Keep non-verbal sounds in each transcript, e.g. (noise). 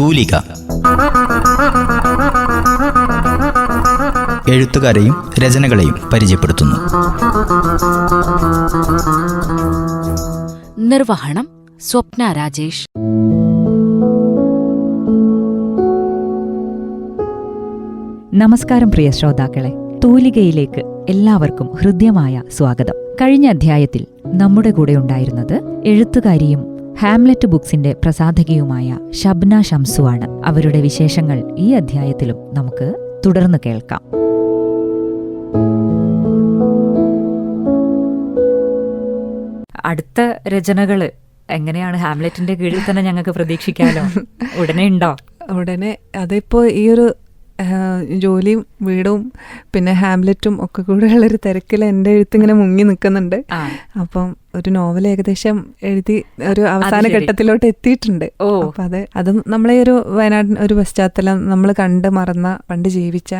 തൂലിക. എഴുത്തുകാരെയും രചനകളെയും പരിചയപ്പെടുത്തുന്നു. നിർവഹണം സ്വപ്ന രാജേഷ്. നമസ്കാരം പ്രിയ ശ്രോതാക്കളെ. തൂലികയിലേക്ക് എല്ലാവർക്കും ഹൃദ്യമായ സ്വാഗതം. കഴിഞ്ഞ അധ്യായത്തിൽ നമ്മുടെ കൂടെ ഉണ്ടായിരുന്നത് എഴുത്തുകാരിയും ഹാംലെറ്റ് ബുക്സിന്റെ പ്രസാധകയുമായ ഷബ്ന ഷംസുവാണ് അവരുടെ വിശേഷങ്ങൾ ഈ അധ്യായത്തിലും നമുക്ക് തുടർന്ന് കേൾക്കാം. അടുത്ത രചനകൾ എങ്ങനെയാണ് ഹാംലെറ്റിന്റെ കീഴിൽ തന്നെ ഞങ്ങൾക്ക് പ്രതീക്ഷിക്കാനോ ഉടനെ ഉണ്ടോ? ഉടനെ അതിപ്പോ ഈ ഒരു ജോലിയും വീടും പിന്നെ ഹാംലെറ്റും ഒക്കെ കൂടെ ഉള്ളൊരു തിരക്കിൽ എന്റെ എഴുത്തിങ്ങനെ മുങ്ങി നിൽക്കുന്നുണ്ട്. അപ്പം ഒരു നോവൽ ഏകദേശം എഴുതി ഒരു അവസാന. ഘട്ടത്തിലോട്ട് എത്തിയിട്ടുണ്ട്. ഓ. അപ്പം അത് അതും നമ്മളെ ഒരു വയനാട് ഒരു പശ്ചാത്തലം നമ്മൾ കണ്ട് മറന്ന പണ്ട് ജീവിച്ച.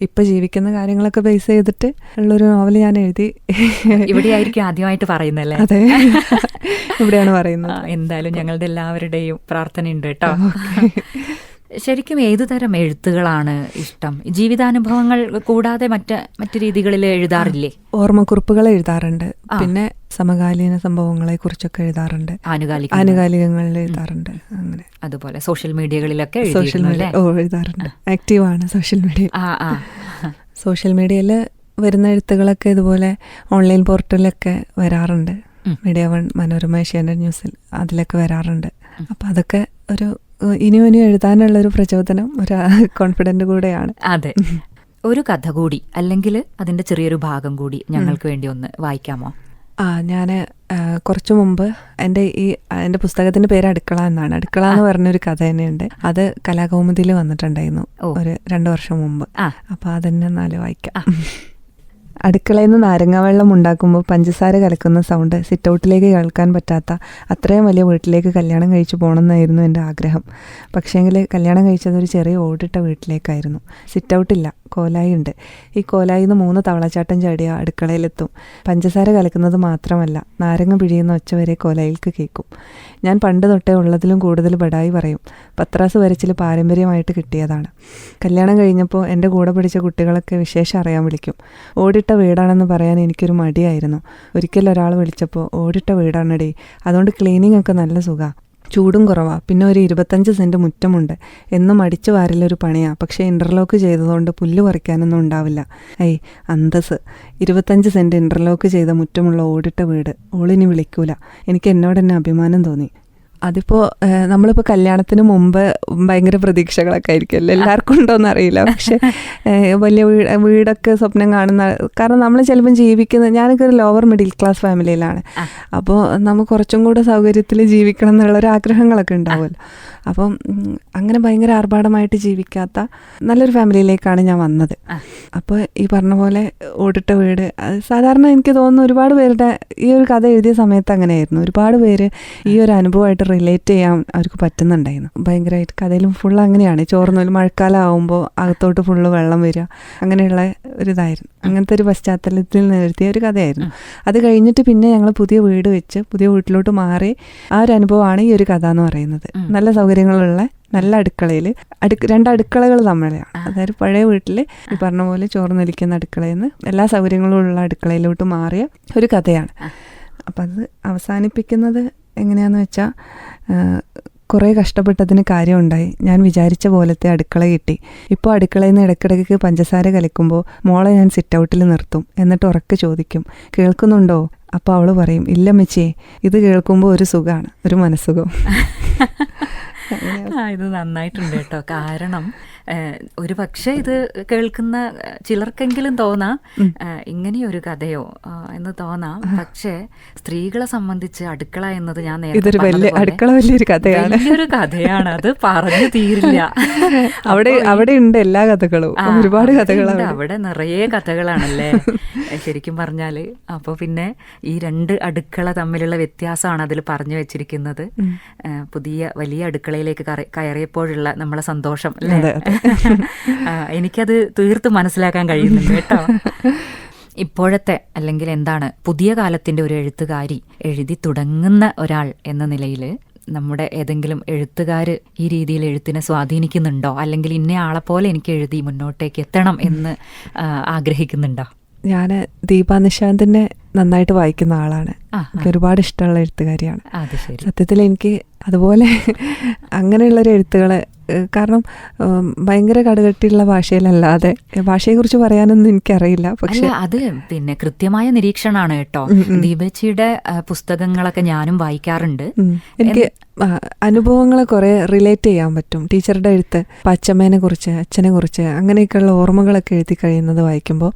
ഇപ്പൊ ജീവിക്കുന്ന കാര്യങ്ങളൊക്കെ ബേസ് ചെയ്തിട്ട് ഉള്ളൊരു നോവൽ ഞാൻ എഴുതി. ഇവിടെയായിരിക്കും ആദ്യമായിട്ട് പറയുന്നല്ലേ അതെ. ഇവിടെയാണ് പറയുന്നത്. എന്തായാലും ഞങ്ങളുടെ എല്ലാവരുടെയും പ്രാർത്ഥനയുണ്ട് കേട്ടോ. ശരിക്കും ഏതു തരം എഴുത്തുകളാണ് ഇഷ്ടം? ജീവിതാനുഭവങ്ങൾ കൂടാതെ മറ്റ് മറ്റു രീതികളിൽ എഴുതാറില്ലേ? ഓർമ്മക്കുറിപ്പുകൾ എഴുതാറുണ്ട്. പിന്നെ സമകാലീന സംഭവങ്ങളെ കുറിച്ചൊക്കെ എഴുതാറുണ്ട്. ആനുകാലികങ്ങളിൽ എഴുതാറുണ്ട്. അങ്ങനെ. അതുപോലെ സോഷ്യൽ മീഡിയകളിലൊക്കെ സോഷ്യൽ മീഡിയ ഓ എഴുതാറുണ്ട്. ആക്റ്റീവാണ് സോഷ്യൽ മീഡിയ. സോഷ്യൽ മീഡിയയിൽ വരുന്ന എഴുത്തുകളൊക്കെ ഇതുപോലെ ഓൺലൈൻ പോർട്ടലിലൊക്കെ വരാറുണ്ട്. മീഡിയ വൺ മനോരമ ഏഷ്യാനെറ്റ് ന്യൂസിൽ അതിലൊക്കെ വരാറുണ്ട്. അപ്പം അതൊക്കെ ഒരു ഇനിയും ഇനിയും എഴുതാനുള്ള ഒരു പ്രചോദനം ഒരു (laughs) കോൺഫിഡന്റ് കൂടെയാണ്. അതെ. (laughs) ഒരു കഥ കൂടി അല്ലെങ്കിൽ അതിന്റെ ചെറിയൊരു ഭാഗം കൂടി ഞങ്ങൾക്ക് വേണ്ടി ഒന്ന് വായിക്കാമോ? ആ ഞാൻ കുറച്ചു മുമ്പ് എന്റെ ഈ എന്റെ പുസ്തകത്തിന്റെ പേര് അടുക്കള എന്നാണ്. അടുക്കള എന്ന് പറഞ്ഞൊരു കഥ തന്നെയുണ്ട്. അത് കലാകൗമുദിയിൽ വന്നിട്ടുണ്ടായിരുന്നു ഒരു രണ്ടു വർഷം മുമ്പ്. അപ്പോൾ അതെന്നെ നാല് വായിക്കാം. (laughs) അടുക്കളയിൽ നിന്ന് നാരങ്ങ വെള്ളം ഉണ്ടാക്കുമ്പോൾ പഞ്ചസാര കലക്കുന്ന സൗണ്ട് സിറ്റൗട്ടിലേക്ക് കേൾക്കാൻ പറ്റാത്ത അത്രയും വലിയ വീട്ടിലേക്ക് കല്യാണം കഴിച്ചു പോകണമെന്നായിരുന്നു എന്റെ ആഗ്രഹം. പക്ഷേങ്കിൽ കല്യാണം കഴിച്ചത് ഒരു ചെറിയ ഓടിട്ട വീട്ടിലേക്കായിരുന്നു. സിറ്റൗട്ടില്ല കോലായി ഉണ്ട്. ഈ കോലായിൽ നിന്ന് മൂന്ന് തവളച്ചാട്ടം ചാടിയ അടുക്കളയിലെത്തും. പഞ്ചസാര കലക്കുന്നത് മാത്രമല്ല നാരങ്ങ പിഴിയുന്ന ഒച്ച വരെ കോലായിൽക്ക് കേൾക്കും. ഞാൻ പണ്ട് തൊട്ടേ ഉള്ളതിലും കൂടുതൽ ബടായി പറയും പത്രാസ് വരച്ചിൽ പാരമ്പര്യമായിട്ട് കിട്ടിയതാണ്. കല്യാണം കഴിഞ്ഞപ്പോൾ എന്റെ കൂടെ പഠിച്ച കുട്ടികളൊക്കെ വിശേഷം അറിയാൻ വിളിക്കും. ഓടിട്ട വീടാണെന്ന് പറയാൻ എനിക്കൊരു മടിയായിരുന്നു. ഒരിക്കൽ ഒരാൾ വിളിച്ചപ്പോൾ ഓടിട്ട വീടാണെടേ. അതുകൊണ്ട് ക്ലീനിങ് ഒക്കെ നല്ല സുഖാ. ചൂടും കുറവാ. പിന്നെ ഒരു ഇരുപത്തഞ്ച് സെന്റ് മുറ്റമുണ്ട്. എന്നും അടിച്ചു വാരലൊരു പണിയാണ് പക്ഷേ ഇന്റർലോക്ക് ചെയ്തതുകൊണ്ട് പുല്ല് പറിക്കാനൊന്നും ഉണ്ടാവില്ല. ഐ അന്തസ് ഇരുപത്തഞ്ച് സെന്റ് ഇന്റർലോക്ക് ചെയ്ത മുറ്റമുള്ള ഓടിട്ട വീട്. ഓളിനി വിളിക്കൂല. എനിക്ക് എന്നോട് തന്നെ അഭിമാനം തോന്നി. അതിപ്പോൾ നമ്മളിപ്പോൾ കല്യാണത്തിന് മുമ്പ് ഭയങ്കര പ്രതീക്ഷകളൊക്കെ ആയിരിക്കുമല്ലോ എല്ലാവർക്കും ഉണ്ടോയെന്ന് അറിയില്ല. പക്ഷെ വലിയ വീട് വീടൊക്കെ സ്വപ്നം കാണുന്ന കാരണം നമ്മൾ ചിലപ്പം ജീവിക്കുന്ന ഞാനൊക്കെ ഒരു ലോവർ മിഡിൽ ക്ലാസ് ഫാമിലിയിലാണ് അപ്പോൾ നമുക്ക് കുറച്ചും കൂടെ സൗകര്യത്തിൽ ജീവിക്കണം എന്നുള്ള ഒരു ആഗ്രഹങ്ങളൊക്കെ ഉണ്ടാവുമല്ലോ. അപ്പം അങ്ങനെ ഭയങ്കര ആർഭാടമായിട്ട് ജീവിക്കാത്ത നല്ലൊരു ഫാമിലിയിലേക്കാണ് ഞാൻ വന്നത്. അപ്പോൾ ഈ പറഞ്ഞ പോലെ ഓടിട്ട വീട് സാധാരണ എനിക്ക് തോന്നുന്നു ഒരുപാട് പേരുടെ ഈ ഒരു കഥ എഴുതിയ സമയത്ത് അങ്ങനെയായിരുന്നു. ഒരുപാട് പേര് ഈ ഒരു അനുഭവമായിട്ട് റിലേറ്റ് ചെയ്യാൻ അവർക്ക് പറ്റുന്നുണ്ടായിരുന്നു. ഭയങ്കരമായിട്ട് കഥയിലും ഫുൾ അങ്ങനെയാണ്. ചോർന്നൊരു മഴക്കാലം ആവുമ്പോൾ അകത്തോട്ട് ഫുള്ള് വെള്ളം വരിക. അങ്ങനെയുള്ള ഒരു ഇതായിരുന്നു അങ്ങനത്തെ ഒരു പശ്ചാത്തലത്തിൽ നിർത്തിയ ഒരു കഥയായിരുന്നു. അത് കഴിഞ്ഞിട്ട് പിന്നെ ഞങ്ങൾ പുതിയ വീട് വെച്ച് പുതിയ വീട്ടിലോട്ട് മാറി ആ ഒരു അനുഭവമാണ് ഈ ഒരു കഥ എന്ന് പറയുന്നത്. നല്ല സൗകര്യങ്ങളുള്ള നല്ല അടുക്കളയിൽ അടുക്ക രണ്ട് അടുക്കളകൾ തമ്മിലാണ്. അതായത് പഴയ വീട്ടിൽ ഈ പറഞ്ഞ പോലെ ചോർന്നൊലിക്കുന്ന അടുക്കളയിൽ നിന്ന് എല്ലാ സൗകര്യങ്ങളും ഉള്ള അടുക്കളയിലോട്ട് മാറിയ ഒരു കഥയാണ്. അപ്പം അത് അവസാനിപ്പിക്കുന്നത് എങ്ങനെയാന്ന് വെച്ചാൽ കുറേ കഷ്ടപ്പെട്ടതിന് കാര്യമുണ്ടായി. ഞാൻ വിചാരിച്ച പോലത്തെ അടുക്കള കിട്ടി. ഇപ്പോൾ അടുക്കളയിൽ നിന്ന് ഇടയ്ക്കിടയ്ക്ക് പഞ്ചസാര കലക്കുമ്പോൾ മോളെ ഞാൻ സിറ്റ് ഔട്ടിൽ നിർത്തും. എന്നിട്ട് ഉറക്കെ ചോദിക്കും കേൾക്കുന്നുണ്ടോ? അപ്പോൾ അവൾ പറയും ഇല്ല മെച്ചിയെ ഇത് കേൾക്കുമ്പോൾ ഒരു സുഖമാണ് ഒരു മനസ്സുഖം. (laughs) ഇത് നന്നായിട്ടുണ്ട് കേട്ടോ. കാരണം ഒരു പക്ഷേ ഇത് കേൾക്കുന്ന ചിലർക്കെങ്കിലും തോന്നാം ഇങ്ങനെയൊരു കഥയോ എന്ന് തോന്നാം. പക്ഷേ സ്ത്രീകളെ സംബന്ധിച്ച് അടുക്കള എന്നത് ഞാൻ നേരത്തെ ഇതൊരു വലിയ അടുക്കള വലിയൊരു കഥയാണ്. വലിയൊരു കഥയാണ്. അത് പറഞ്ഞു തീരില്ല. (laughs) അവിടെ അവിടെ ഉണ്ട് എല്ലാ കഥകളും. ഒരുപാട് കഥകളാണ് അവിടെ. നിറയെ കഥകളാണല്ലേ? ശരിക്കും പറഞ്ഞാൽ. അപ്പൊ പിന്നെ ഈ രണ്ട് അടുക്കള തമ്മിലുള്ള വ്യത്യാസമാണ് അതിൽ പറഞ്ഞു വെച്ചിരിക്കുന്നത്. പുതിയ വലിയ അടുക്കളയിലേക്ക് കയറിയപ്പോഴുള്ള നമ്മളെ സന്തോഷം അല്ലേ? എനിക്കത് തീർത്തും മനസ്സിലാക്കാൻ കഴിയുന്നുണ്ട് കേട്ടോ. ഇപ്പോഴത്തെ അല്ലെങ്കിൽ എന്താണ് പുതിയ കാലത്തിന്റെ ഒരു എഴുത്തുകാരി എഴുതി തുടങ്ങുന്ന ഒരാൾ എന്ന നിലയിൽ നമ്മുടെ ഏതെങ്കിലും എഴുത്തുകാർ ഈ രീതിയിൽ എഴുത്തിനെ സ്വാധീനിക്കുന്നുണ്ടോ? അല്ലെങ്കിൽ ഇന്ന ആളെ പോലെ എനിക്ക് എഴുതി മുന്നോട്ടേക്ക് എത്തണം എന്ന് ആഗ്രഹിക്കുന്നുണ്ടോ? ഞാൻ ദീപ നിശാന്തിനെ നന്നായിട്ട് വായിക്കുന്ന ആളാണ്. എനിക്ക് ഒരുപാട് ഇഷ്ടമുള്ള എഴുത്തുകാരിയാണ്. സത്യത്തിൽ എനിക്ക് അതുപോലെ അങ്ങനെയുള്ളൊരു എഴുത്തുകൾ കാരണം ഭയങ്കര കടുകട്ടിയുള്ള ഭാഷയിലല്ലാതെ ഭാഷയെക്കുറിച്ച് പറയാനൊന്നും എനിക്കറിയില്ല. പക്ഷെ അത് പിന്നെ കൃത്യമായ നിരീക്ഷണമാണ് കേട്ടോ. ദീപച്ചിയുടെ പുസ്തകങ്ങളൊക്കെ ഞാനും വായിക്കാറുണ്ട്. എനിക്ക് അനുഭവങ്ങളെ കുറെ റിലേറ്റ് ചെയ്യാൻ പറ്റും. ടീച്ചറുടെ എഴുത്ത് ഇപ്പം അച്ഛമ്മേനെ കുറിച്ച് അച്ഛനെ കുറിച്ച് അങ്ങനെയൊക്കെയുള്ള ഓർമ്മകളൊക്കെ എഴുതി കഴിയുന്നത് വായിക്കുമ്പോൾ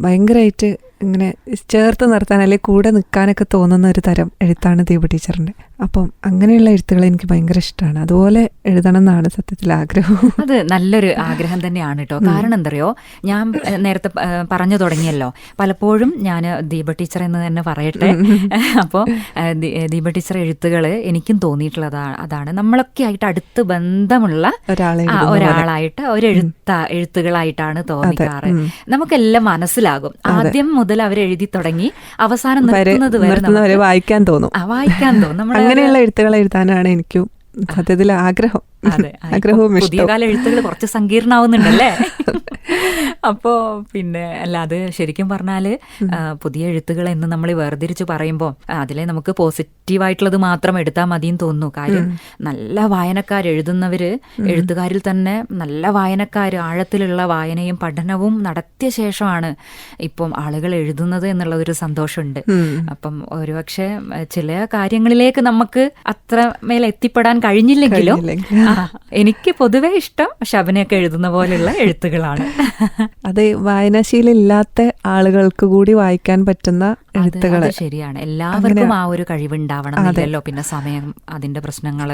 ഭയങ്കരമായിട്ട് ഇങ്ങനെ ചേർത്ത് നിർത്താൻ അല്ലെങ്കിൽ കൂടെ നിൽക്കാനൊക്കെ തോന്നുന്ന ഒരു തരം എഴുത്താണ് ദീപ ടീച്ചറിന്റെ അപ്പം അങ്ങനെയുള്ള എഴുത്തുകൾ എനിക്ക് ഭയങ്കര ഇഷ്ടമാണ് അതുപോലെ എഴുതണം എന്നാണ് സത്യത്തിൽ ആഗ്രഹം. അത് നല്ലൊരു ആഗ്രഹം തന്നെയാണ് കേട്ടോ കാരണം എന്തറിയോ? ഞാൻ നേരത്തെ പറഞ്ഞു തുടങ്ങിയല്ലോ. പലപ്പോഴും ഞാൻ ദീപ ടീച്ചർ എന്ന് തന്നെ പറയട്ടെ. അപ്പോൾ ദീപ ടീച്ചർ എഴുത്തുകൾ എനിക്കും തോന്നിയിട്ടുള്ളത് അതാണ്. നമ്മളൊക്കെ ആയിട്ട് അടുത്ത് ബന്ധമുള്ള ഒരാളായിട്ട് ഒരെഴുത്ത എഴുത്ത എഴുത്തുകളായിട്ടാണ് തോന്നിക്കാറ്. നമുക്കെല്ലാം മനസ്സിലാകും. ആദ്യം മുതൽ അവർ എഴുതി തുടങ്ങി അവസാനം നിർത്തുന്നത് വരെ വായിക്കാൻ തോന്നും. വായിക്കാൻ തോന്നും. (laughs) അങ്ങനെയുള്ള എഴുത്തുകൾ എഴുതാനാണ് എനിക്കും സത്യത്തിൽ ആഗ്രഹം. ആഗ്രഹവും പുതിയ കാല എഴുത്തുകൾ കുറച്ച് സങ്കീർണാവുന്നുണ്ടല്ലേ? (laughs) അപ്പോ പിന്നെ അല്ല അത് ശരിക്കും പറഞ്ഞാൽ പുതിയ എഴുത്തുകൾ എന്ന് നമ്മൾ വേർതിരിച്ച് പറയുമ്പോൾ അതിലെ നമുക്ക് പോസിറ്റീവായിട്ടുള്ളത് മാത്രം എടുത്താൽ മതിയെന്ന് തോന്നുന്നു. കാര്യം നല്ല വായനക്കാർ എഴുതുന്നവര് എഴുത്തുകാരിൽ തന്നെ നല്ല വായനക്കാർ ആഴത്തിലുള്ള വായനയും പഠനവും നടത്തിയ ശേഷമാണ് ഇപ്പം ആളുകൾ എഴുതുന്നത് എന്നുള്ള ഒരു സന്തോഷമുണ്ട്. അപ്പം ഒരുപക്ഷെ ചില കാര്യങ്ങളിലേക്ക് നമുക്ക് അത്ര മേൽ എത്തിപ്പെടാൻ കഴിഞ്ഞില്ലെങ്കിലും. കഴിഞ്ഞില്ലെങ്കിലും. എനിക്ക് പൊതുവെ ഇഷ്ടം ശബനയൊക്കെ എഴുതുന്ന പോലെയുള്ള എഴുത്തുകളാണ്. അത് വായനാശീലം ഇല്ലാത്ത ആളുകൾക്ക് കൂടി വായിക്കാൻ പറ്റുന്ന എഴുത്തുകൾ ശരിയാണ്. എല്ലാവർക്കും ആ ഒരു കഴിവുണ്ടാവണം അതല്ലോ പിന്നെ സമയം അതിന്റെ പ്രശ്നങ്ങൾ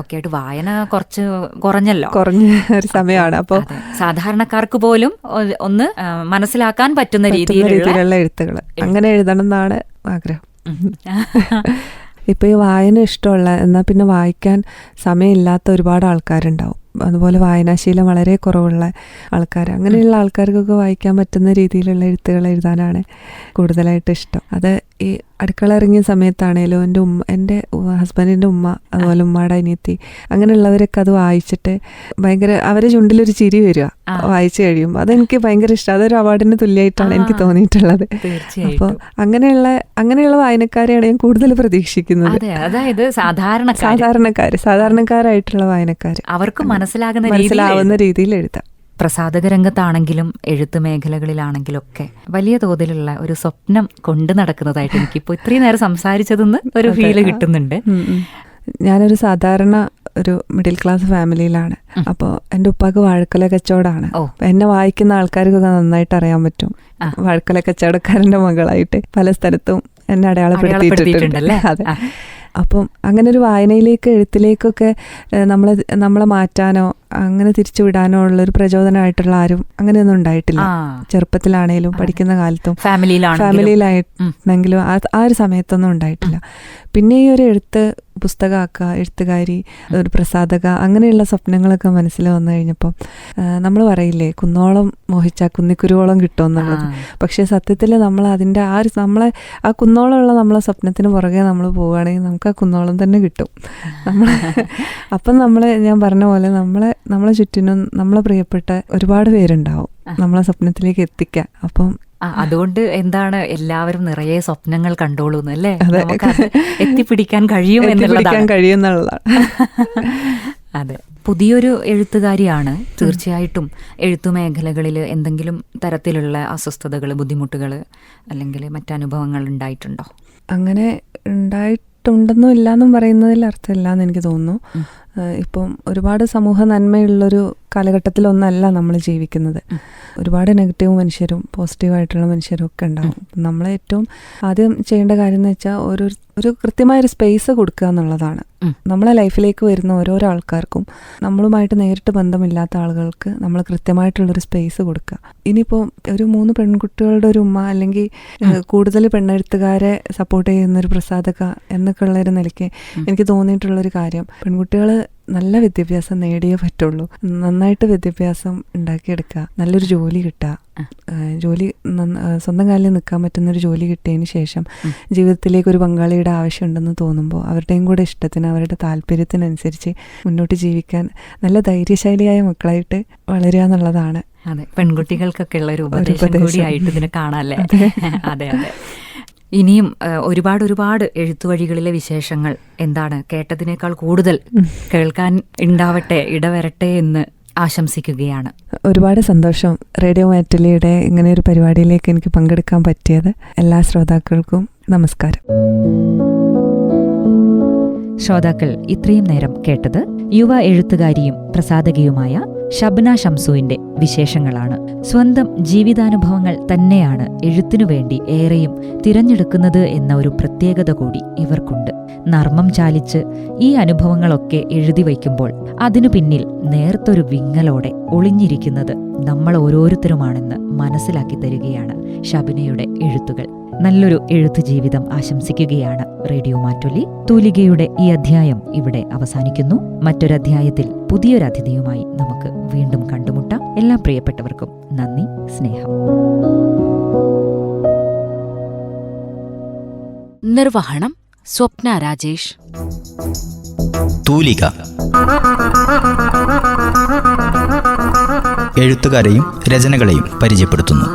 ഒക്കെ ആയിട്ട് വായന കുറച്ച് കുറഞ്ഞല്ലോ. കുറഞ്ഞ ഒരു സമയമാണ്. അപ്പോൾ സാധാരണക്കാർക്ക് പോലും ഒന്ന് മനസ്സിലാക്കാൻ പറ്റുന്ന രീതിയിലുള്ള എഴുത്തുകൾ അങ്ങനെ എഴുതണം എന്നാണ് ആഗ്രഹം. (laughs) ഉം. ഇപ്പൊ ഈ വായന ഇഷ്ടമുള്ള എന്നാൽ പിന്നെ വായിക്കാൻ സമയമില്ലാത്ത ഒരുപാട് ആൾക്കാരുണ്ടാവും അതുപോലെ വായനാശീലം വളരെ കുറവുള്ള ആൾക്കാർ അങ്ങനെയുള്ള ആൾക്കാർക്കൊക്കെ വായിക്കാൻ പറ്റുന്ന രീതിയിലുള്ള എഴുത്തുകൾ എഴുതാനാണ് കൂടുതലായിട്ട് ഇഷ്ടം അത് ഈ അടുക്കള ഇറങ്ങിയ സമയത്താണേലും എന്റെ ഉമ്മ എന്റെ ഹസ്ബൻഡിന്റെ ഉമ്മ അതുപോലെ ഉമ്മയുടെ അനിയത്തി അങ്ങനെയുള്ളവരൊക്കെ അത് വായിച്ചിട്ട് ഭയങ്കര അവരെ ചുണ്ടിലൊരു ചിരി വരിക. വായിച്ചു കഴിയുമ്പോൾ അതെനിക്ക് ഭയങ്കര ഇഷ്ടം. അതൊരു അവാർഡിന് തുല്യമായിട്ടാണ് എനിക്ക് തോന്നിയിട്ടുള്ളത്. അപ്പോൾ അങ്ങനെയുള്ള അങ്ങനെയുള്ള വായനക്കാരെയാണ് ഞാൻ കൂടുതൽ പ്രതീക്ഷിക്കുന്നത്. അതെ അതായത് സാധാരണക്കാർ സാധാരണക്കാർ സാധാരണക്കാരായിട്ടുള്ള വായനക്കാർ അവർക്ക് മനസ്സിലാകുന്ന മനസ്സിലാവുന്ന രീതിയിൽ എഴുതാം. പ്രസാധക രംഗത്താണെങ്കിലും എഴുത്ത് മേഖലകളിലാണെങ്കിലും ഒക്കെ വലിയ തോതിലുള്ള ഒരു സ്വപ്നം കൊണ്ടു നടക്കുന്നതായിട്ട് എനിക്കിപ്പോൾ ഇത്രയും നേരം സംസാരിച്ചതെന്ന് ഒരു ഫീൽ കിട്ടുന്നുണ്ട്. ഞാനൊരു സാധാരണ ഒരു മിഡിൽ ക്ലാസ് ഫാമിലിയിലാണ് അപ്പോൾ എന്റെ ഉപ്പാക്ക് വാഴക്കല കച്ചവടമാണ്. എന്നെ വായിക്കുന്ന ആൾക്കാർക്കൊക്കെ നന്നായിട്ട് അറിയാൻ പറ്റും. വാഴക്കല കച്ചവടക്കാരന്റെ മകളായിട്ട് പല സ്ഥലത്തും എന്നെ അടയാളപ്പെടുത്തിയിട്ടുണ്ട്. അടയാളപ്പെടുത്തിയിട്ടുണ്ടല്ലേ? (laughs) അതെ. അപ്പം അങ്ങനെ ഒരു വായനയിലേക്ക് എഴുത്തിലേക്കൊക്കെ നമ്മളെ നമ്മളെ മാറ്റാനോ അങ്ങനെ തിരിച്ചു വിടാനോ ഉള്ളൊരു പ്രചോദനമായിട്ടുള്ള ആരും അങ്ങനെയൊന്നും ഉണ്ടായിട്ടില്ല. ചെറുപ്പത്തിലാണേലും പഠിക്കുന്ന കാലത്തും ഫാമിലിയിലാണെങ്കിലും ആ ഒരു സമയത്തൊന്നും ഉണ്ടായിട്ടില്ല. പിന്നെ ഈ ഒരു എഴുത്ത് പുസ്തകമാക്കുക എഴുത്തുകാരി ഒരു പ്രസാധക അങ്ങനെയുള്ള സ്വപ്നങ്ങളൊക്കെ മനസ്സിൽ വന്നു കഴിഞ്ഞപ്പോൾ നമ്മൾ പറയില്ലേ കുന്നോളം മോഹിച്ച കുന്നിക്കുരുവോളം കിട്ടുമെന്നുള്ളത്. പക്ഷേ സത്യത്തിൽ നമ്മൾ അതിന്റെ ആ ഒരു നമ്മളെ ആ കുന്നോളമുള്ള നമ്മളെ സ്വപ്നത്തിന് പുറകെ നമ്മൾ പോവുകയാണെങ്കിൽ നമുക്ക് ആ കുന്നോളം തന്നെ കിട്ടും. നമ്മൾ (laughs) അപ്പം നമ്മൾ ഞാൻ പറഞ്ഞ പോലെ നമ്മളെ നമ്മളെ ചുറ്റിനും നമ്മളെ പ്രിയപ്പെട്ട ഒരുപാട് പേരുണ്ടാവും നമ്മളെ സ്വപ്നത്തിലേക്ക് എത്തിക്കാൻ. അപ്പം അതുകൊണ്ട് എന്താണ് എല്ലാവരും നിറയെ സ്വപ്നങ്ങൾ കണ്ടോളൂ അല്ലേ? എത്തിപ്പിടിക്കാൻ കഴിയും എന്നുള്ളതാണ്. കഴിയുമെന്നുള്ളതാണ് (laughs) അതെ. പുതിയൊരു എഴുത്തുകാരിയാണ്. തീർച്ചയായിട്ടും എഴുത്തു മേഖലകളിൽ എന്തെങ്കിലും തരത്തിലുള്ള അസ്വസ്ഥതകൾ ബുദ്ധിമുട്ടുകൾ അല്ലെങ്കിൽ മറ്റനുഭവങ്ങൾ ഉണ്ടായിട്ടുണ്ടോ? അങ്ങനെ ഉണ്ടായിട്ടുണ്ടെന്നും ഇല്ലാന്നും പറയുന്നതിൽ അർത്ഥമില്ല എന്ന് എനിക്ക് തോന്നുന്നു. ഇപ്പം ഒരുപാട് സമൂഹ നന്മയുള്ളൊരു കാലഘട്ടത്തിലൊന്നല്ല നമ്മൾ ജീവിക്കുന്നത്. ഒരുപാട് നെഗറ്റീവ് മനുഷ്യരും പോസിറ്റീവായിട്ടുള്ള മനുഷ്യരും ഒക്കെ ഉണ്ടാവും. നമ്മൾ ഏറ്റവും ആദ്യം ചെയ്യേണ്ട കാര്യം എന്ന് വെച്ചാൽ ഒരു ഒരു കൃത്യമായൊരു സ്പേസ് കൊടുക്കുക എന്നുള്ളതാണ്. നമ്മളെ ലൈഫിലേക്ക് വരുന്ന ഓരോരോ ആൾക്കാർക്കും നമ്മളുമായിട്ട് നേരിട്ട് ബന്ധമില്ലാത്ത ആളുകൾക്ക് നമ്മൾ കൃത്യമായിട്ടുള്ളൊരു സ്പേസ് കൊടുക്കുക. ഇനിയിപ്പോൾ ഒരു മൂന്ന് പെൺകുട്ടികളുടെ ഒരു ഉമ്മ അല്ലെങ്കിൽ കൂടുതൽ പെണ്ണെഴുത്തുകാരെ സപ്പോർട്ട് ചെയ്യുന്ന ഒരു പ്രസാദക എന്നൊക്കെ ഉള്ള ഒരു നിലയ്ക്ക് എനിക്ക് തോന്നിയിട്ടുള്ളൊരു കാര്യം. പെൺകുട്ടികൾ നല്ല വിദ്യാഭ്യാസം നേടിയേ പറ്റുള്ളൂ. നന്നായിട്ട് വിദ്യാഭ്യാസം ഉണ്ടാക്കിയെടുക്കുക. നല്ലൊരു ജോലി കിട്ടുക. ജോലി സ്വന്തം കാലിൽ നിൽക്കാൻ പറ്റുന്ന ഒരു ജോലി കിട്ടിയതിന് ശേഷം ജീവിതത്തിലേക്ക് ഒരു പങ്കാളിയുടെ ആവശ്യമുണ്ടെന്ന് തോന്നുമ്പോൾ അവരുടെയും കൂടെ ഇഷ്ടത്തിന് അവരുടെ താല്പര്യത്തിനനുസരിച്ച് മുന്നോട്ട് ജീവിക്കാൻ നല്ല ധൈര്യശാലിയായ മക്കളായിട്ട് വളരുക എന്നുള്ളതാണ്. അതെ. പെൺകുട്ടികൾക്കൊക്കെ ഉള്ള ഒരു ഉപദേശം. കൂടിയായിട്ട് ഇതിനെ കാണാല്ലേ. അതെ അതെ. ഇനിയും ഒരുപാട് ഒരുപാട് എഴുത്തുവഴികളിലെ വിശേഷങ്ങൾ എന്താണ് കേട്ടതിനേക്കാൾ കൂടുതൽ കേൾക്കാൻ ഉണ്ടാവട്ടെ ഇടവരട്ടെ എന്ന് ആശംസിക്കുകയാണ്. ഒരുപാട് സന്തോഷം. റേഡിയോ മാറ്റലിയുടെ ഇങ്ങനെ ഒരു പരിപാടിയിലേക്ക് എനിക്ക് പങ്കെടുക്കാൻ പറ്റിയത് എല്ലാ ശ്രോതാക്കൾക്കും നമസ്കാരം. ശ്രോതാക്കൾ ഇത്രയും നേരം കേട്ടത് യുവ എഴുത്തുകാരിയും പ്രസാധകയുമായ ഷബ്ന ഷംസുവിന്റെ വിശേഷങ്ങളാണ്. സ്വന്തം ജീവിതാനുഭവങ്ങൾ തന്നെയാണ് എഴുത്തിനു വേണ്ടി ഏറെയും തിരഞ്ഞെടുക്കുന്നത് എന്ന ഒരു പ്രത്യേകത കൂടി ഇവർക്കുണ്ട്. നർമ്മം ചാലിച്ച് ഈ അനുഭവങ്ങളൊക്കെ എഴുതി വയ്ക്കുമ്പോൾ അതിനു പിന്നിൽ നേർത്തൊരു വിങ്ങലോടെ ഒളിഞ്ഞിരിക്കുന്നത് നമ്മൾ ഓരോരുത്തരുമാണെന്ന് മനസ്സിലാക്കി തരികയാണ് ഷബിനയുടെ എഴുത്തുകൾ. നല്ലൊരു എഴുത്തു ജീവിതം ആശംസിക്കുകയാണ് റേഡിയോ മാറ്റൊലി. തൂലികയുടെ ഈ അധ്യായം ഇവിടെ അവസാനിക്കുന്നു. മറ്റൊരധ്യായത്തിൽ പുതിയൊരതിഥിയുമായി നമുക്ക് വീണ്ടും കണ്ടുമുട്ടാം. എല്ലാ പ്രിയപ്പെട്ടവർക്കും നന്ദി സ്നേഹം. നിർവഹണം സ്വപ്ന രാജേഷ്. തൂലിക. എഴുത്തുകാരെയും രചനകളെയും പരിചയപ്പെടുത്തുന്നു.